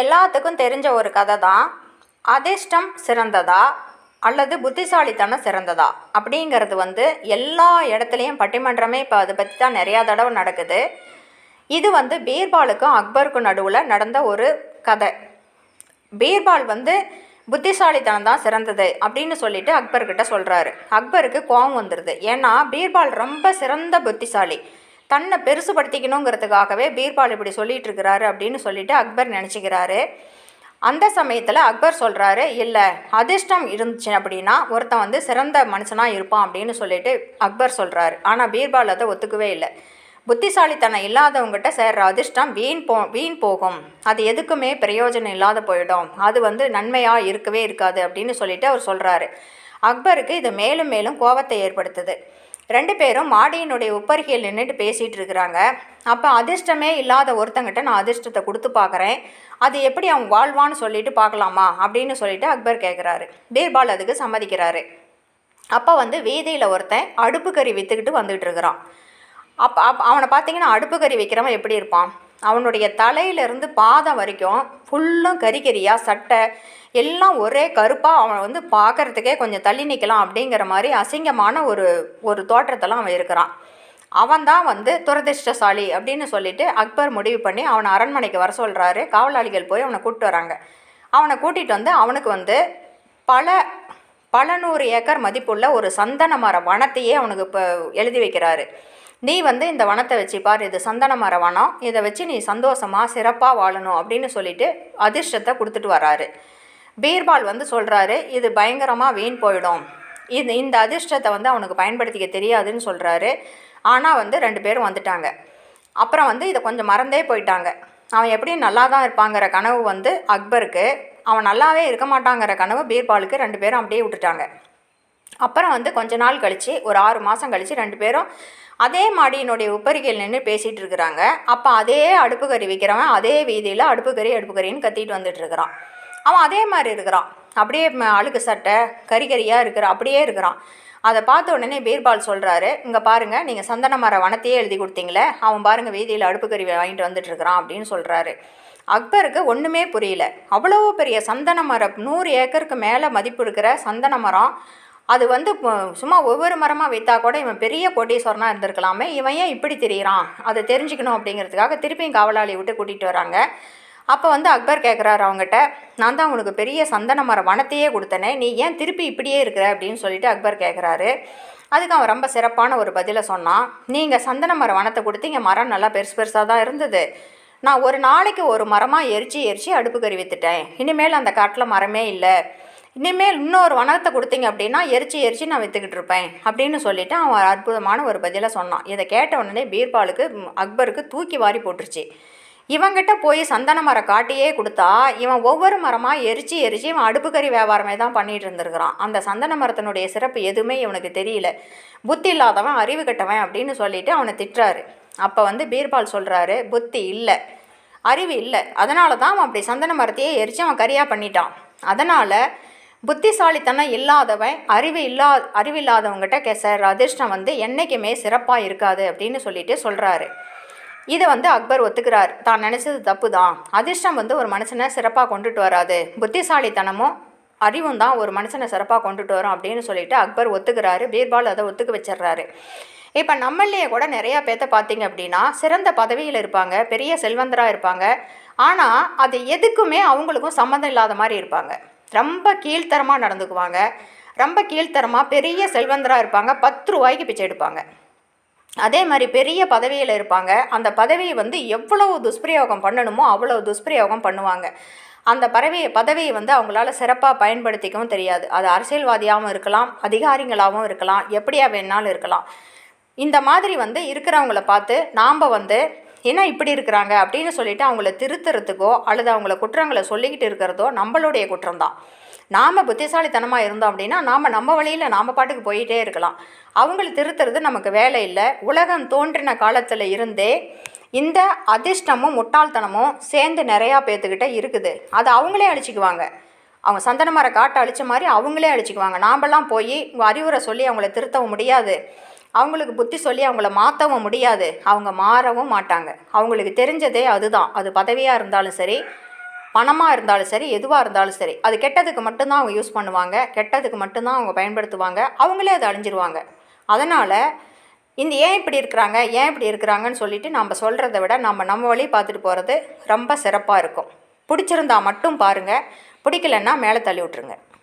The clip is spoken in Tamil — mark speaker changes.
Speaker 1: எல்லாத்துக்கும் தெரிஞ்ச ஒரு கதை தான் அதிர்ஷ்டம் சிறந்ததா அல்லது புத்திசாலித்தனம் சிறந்ததா? அப்படிங்கிறது வந்து எல்லா இடத்துலையும் பட்டிமன்றமே இப்போ அதை பற்றி தான் நிறையா தடவை நடக்குது. இது வந்து பீர்பாலுக்கும் அக்பருக்கும் நடுவில் நடந்த ஒரு கதை. பீர்பால் வந்து புத்திசாலித்தனம் தான் சிறந்தது அப்படின்னு சொல்லிட்டு அக்பர்கிட்ட சொல்கிறாரு அக்பருக்கு கோபம் வந்துடுது ஏன்னா பீர்பால் ரொம்ப சிறந்த புத்திசாலி. தன்னை பெருசுபடுத்திக்கணுங்கிறதுக்காகவே பீர்பால் இப்படி சொல்லிட்டு இருக்கிறாரு அப்படின்னு சொல்லிட்டு அக்பர் நினச்சிக்கிறாரு. அந்த சமயத்தில் அக்பர் சொல்கிறாரு இல்லை அதிர்ஷ்டம் இருந்துச்சு அப்படின்னா ஒருத்தன் வந்து சிறந்த மனுஷனாக இருப்பான் அப்படின்னு சொல்லிட்டு அக்பர் சொல்கிறாரு ஆனால் பீர்பால் அதை ஒத்துக்கவே இல்லை. புத்திசாலித்தனம் இல்லாதவங்ககிட்ட சேர்ற அதிர்ஷ்டம் வீண் போ வீண் போகும். அது எதுக்குமே பிரயோஜனம் இல்லாத போயிடும். அது வந்து நன்மையாக இருக்கவே இருக்காது அப்படின்னு சொல்லிட்டு அவர் சொல்கிறாரு அக்பருக்கு இது மேலும் மேலும் கோபத்தை ஏற்படுத்துது. ரெண்டு பேரும் மாடியினுடைய உப்பருகையில் நின்றுட்டு பேசிகிட்டு இருக்கிறாங்க அப்போ அதிர்ஷ்டமே இல்லாத ஒருத்தங்கிட்ட நான் அதிர்ஷ்டத்தை கொடுத்து பார்க்குறேன் அது எப்படி அவன் வாழ்வான்னு சொல்லிட்டு பார்க்கலாமா அப்படின்னு சொல்லிட்டு அக்பர் கேட்குறாரு பீர்பால் அதுக்கு சம்மதிக்கிறாரு. அப்போ வந்து வீதியில் ஒருத்தன் அடுப்பு கறி விற்றுக்கிட்டு வந்துகிட்டு இருக்கிறான். அப்போ அப் அவனை பார்த்தீங்கன்னா அடுப்பு கறி வைக்கிறவன் எப்படி இருப்பான்? அவனுடைய தலையிலேருந்து பாதம் வரைக்கும் ஃபுல்லும் கறி கறியாக சட்டை எல்லாம் ஒரே கருப்பாக அவன் வந்து பார்க்குறதுக்கே கொஞ்சம் தள்ளி நிற்கலாம் அப்படிங்கிற மாதிரி அசிங்கமான ஒரு ஒரு தோற்றத்தெல்லாம் அவன் இருக்கிறான். அவன் தான் வந்து துரதிர்ஷ்டசாலி அப்படின்னு சொல்லிட்டு அக்பர் முடிவு பண்ணி அவனை அரண்மனைக்கு வர சொல்கிறாரு காவலாளிகள் போய் அவனை கூப்பிட்டு வராங்க. அவனை கூட்டிகிட்டு வந்து அவனுக்கு வந்து பல பல நூறு ஏக்கர் மதிப்புள்ள ஒரு சந்தன மர வனத்தையே அவனுக்கு இப்போ எழுதி வைக்கிறாரு. நீ வந்து இந்த வனத்தை வச்சு பார் இது சந்தன மர வனம். இதை வச்சு நீ சந்தோஷமாக சிறப்பாக வாழணும் அப்படின்னு சொல்லிட்டு அதிர்ஷ்டத்தை கொடுத்துட்டு வராரு பீர்பால் வந்து சொல்கிறாரு இது பயங்கரமாக வீண் போயிடும். இது இந்த அதிர்ஷ்டத்தை வந்து அவனுக்கு பயன்படுத்திக்க தெரியாதுன்னு சொல்கிறாரு ஆனால் வந்து ரெண்டு பேரும் வந்துட்டாங்க. அப்புறம் வந்து இதை கொஞ்சம் மறந்தே போயிட்டாங்க. அவன் எப்படியும் நல்லா தான் இருப்பாங்கிற கனவு வந்து அக்பருக்கு அவன் நல்லாவே இருக்க மாட்டாங்கிற கனவு பீர்பாலுக்கு ரெண்டு பேரும் அப்படியே விட்டுட்டாங்க. அப்புறம் வந்து கொஞ்ச நாள் கழித்து ஒரு ஆறு மாதம் கழித்து ரெண்டு பேரும் அதே மாடியினுடைய உப்பரிகையில் நின்று பேசிகிட்டு இருக்கிறாங்க. அப்போ அதே அடுப்பு கறி விற்கிறவன் அதே வீதியில் அடுப்பு கறி அடுப்பு கறின்னு கத்திட்டு வந்துட்டு இருக்கிறான். அவன் அதே மாதிரி இருக்கிறான். அப்படியே அழுக்கு சட்டை கறி கறியாக இருக்கிற அப்படியே இருக்கிறான். அதை பார்த்த உடனே பீர்பால் சொல்கிறாரு இங்கே பாருங்கள் நீங்கள் சந்தன மர வனத்தையே எழுதி கொடுத்தீங்களே அவன் பாருங்கள் வீதியில் அடுப்பு கறி வாங்கிட்டு வந்துட்டு இருக்கிறான் அப்படின்னு சொல்கிறாரு அக்பருக்கு ஒன்றுமே புரியல. அவ்வளோ பெரிய சந்தன மரம் நூறு ஏக்கருக்கு மேலே மதிப்பு இருக்கிற சந்தன மரம் அது வந்து சும்மா ஒவ்வொரு மரமாக வைத்தா கூட இவன் பெரிய கோட்டீஸ்வரனாக இருந்திருக்கலாமே. இவன் ஏன் இப்படி தெரிகிறான் அதை தெரிஞ்சுக்கணும் அப்படிங்கிறதுக்காக திருப்பியும் காவலாளி விட்டு கூட்டிகிட்டு வராங்க. அப்போ வந்து அக்பர் கேட்குறாரு அவங்ககிட்ட நான் தான் உனக்கு பெரிய சந்தன மரம் வனத்தையே கொடுத்தனே. நீ ஏன் திருப்பி இப்படியே இருக்கிற? அப்படின்னு சொல்லிட்டு அக்பர் கேட்குறாரு அதுக்கு அவன் ரொம்ப சிறப்பான ஒரு பதிலை சொன்னான். நீங்கள் சந்தன மரம் வனத்தை கொடுத்தீங்க மரம் நல்லா பெருசு பெருசாக தான் இருந்தது. நான் ஒரு நாளைக்கு ஒரு மரமாக எரிச்சு எரிச்சு அடுப்பு கறி வித்துட்டேன். இனிமேல் அந்த காட்டில் மரமே இல்லை. இனிமேல் இன்னொரு வனத்தை கொடுத்தீங்க அப்படின்னா எரிச்சு எரிச்சு நான் விற்றுக்கிட்டு இருப்பேன் அப்படின்னு சொல்லிட்டு அவன் ஒரு அற்புதமான ஒரு பதிலை சொன்னான். இதை கேட்ட உடனே பீர்பாலுக்கு அக்பருக்கு தூக்கி வாரி போட்டுருச்சு. இவங்கிட்ட போய் சந்தன மரம் காட்டியே கொடுத்தா இவன் ஒவ்வொரு மரமாக எரிச்சு எரிச்சு இவன் அடுப்பு கறி வியாபாரமே தான் பண்ணிட்டு இருந்திருக்கிறான். அந்த சந்தன மரத்தினுடைய சிறப்பு எதுவுமே இவனுக்கு தெரியல. புத்தி இல்லாதவன் அறிவு கெட்டவன் அப்படின்னு சொல்லிட்டு அவனை திட்டுறாரு. அப்போ வந்து பீர்பால் சொல்கிறாரு புத்தி இல்லை. அறிவு இல்லை. அதனால தான் அவன் அப்படி சந்தன மரத்தையே எரிச்சு அவன் கரியாக பண்ணிட்டான். அதனால் புத்திசாலித்தனம் இல்லாதவன் அறிவு இல்லா அறிவில்லாதவங்ககிட்ட கே சார் அதிர்ஷ்டம் வந்து என்றைக்குமே சிறப்பாக இருக்காது அப்படின்னு சொல்லிட்டு சொல்கிறாரு இதை வந்து அக்பர் ஒத்துக்கிறார். தான் நினச்சது தப்பு தான் அதிர்ஷ்டம் வந்து ஒரு மனுஷனை சிறப்பாக கொண்டுட்டு வராது. புத்திசாலித்தனமும் அறிவும் தான் ஒரு மனுஷனை சிறப்பாக கொண்டுட்டு வரும் அப்படின்னு சொல்லிட்டு அக்பர் ஒத்துக்கிறாரு. பீர்பால் அதை ஒத்துக்க வச்சிடுறாரு. இப்போ நம்மளையே கூட நிறையா பேர்த்த பார்த்தீங்க அப்படின்னா சிறந்த பதவியில் இருப்பாங்க பெரிய செல்வந்தராக இருப்பாங்க. ஆனால் அது எதுக்குமே அவங்களுக்கும் சம்மந்தம் இல்லாத மாதிரி இருப்பாங்க. ரொம்ப கீழ்த்தரமாக நடந்துக்குவாங்க. ரொம்ப கீழ்த்தரமாக பெரிய செல்வந்தராக இருப்பாங்க. பத்து ரூபாய்க்கு பிச்சை எடுப்பாங்க. அதே மாதிரி பெரிய பதவியில் இருப்பாங்க. அந்த பதவியை வந்து எவ்வளவு துஷ்பிரயோகம் பண்ணணுமோ அவ்வளோ துஷ்பிரயோகம் பண்ணுவாங்க. அந்த பறவையை பதவியை வந்து அவங்களால சிறப்பாக பயன்படுத்திக்கவும் தெரியாது. அது அரசியல்வாதியாகவும் இருக்கலாம் அதிகாரிகளாகவும் இருக்கலாம் எப்படியா வேணாலும் இருக்கலாம். இந்த மாதிரி வந்து இருக்கிறவங்கள பார்த்து நாம் வந்து என்ன இப்படி இருக்கிறாங்க அப்படின்னு சொல்லிட்டு அவங்கள திருத்துறதுக்கோ அல்லது அவங்கள குற்றங்களை சொல்லிக்கிட்டு இருக்கிறதோ நம்மளுடைய குற்றம் தான் நாம் புத்திசாலித்தனமாக இருந்தோம் அப்படின்னா நாம் நம்ம வழியில் நாம் பாட்டுக்கு போயிட்டே இருக்கலாம். அவங்கள திருத்துறது நமக்கு வேலை இல்லை. உலகம் தோன்றின காலத்தில் இருந்தே இந்த அதிர்ஷ்டமும் முட்டாள்தனமும் சேர்ந்து நிறையா பேர்த்துக்கிட்ட இருக்குது. அதை அவங்களே அழிச்சிக்குவாங்க. அவங்க சந்தன மர காட்டை அழிச்ச மாதிரி அவங்களே அழிச்சிக்குவாங்க. நாமெல்லாம் போய் அறிவுரை சொல்லி அவங்கள திருத்தவும் முடியாது. அவங்களுக்கு புத்தி சொல்லி அவங்கள மாற்றவும் முடியாது. அவங்க மாறவும் மாட்டாங்க. அவங்களுக்கு தெரிஞ்சதே அதுதான். அது பதவியாக இருந்தாலும் சரி பணமாக இருந்தாலும் சரி எதுவாக இருந்தாலும் சரி. அது கெட்டதுக்கு மட்டும்தான் அவங்க யூஸ் பண்ணுவாங்க. கெட்டதுக்கு மட்டும்தான் அவங்க பயன்படுத்துவாங்க. அவங்களே அதை அழிஞ்சிருவாங்க. அதனால் இந்த ஏன் இப்படி இருக்கிறாங்க? ஏன் இப்படி இருக்கிறாங்கன்னு சொல்லிட்டு நம்ம சொல்கிறத விட நம்ம நம்ம வழி பார்த்துட்டு போகிறது ரொம்ப சிறப்பாக இருக்கும். பிடிச்சிருந்தா மட்டும் பாருங்கள் பிடிக்கலன்னா மேலே தள்ளி விட்ருங்க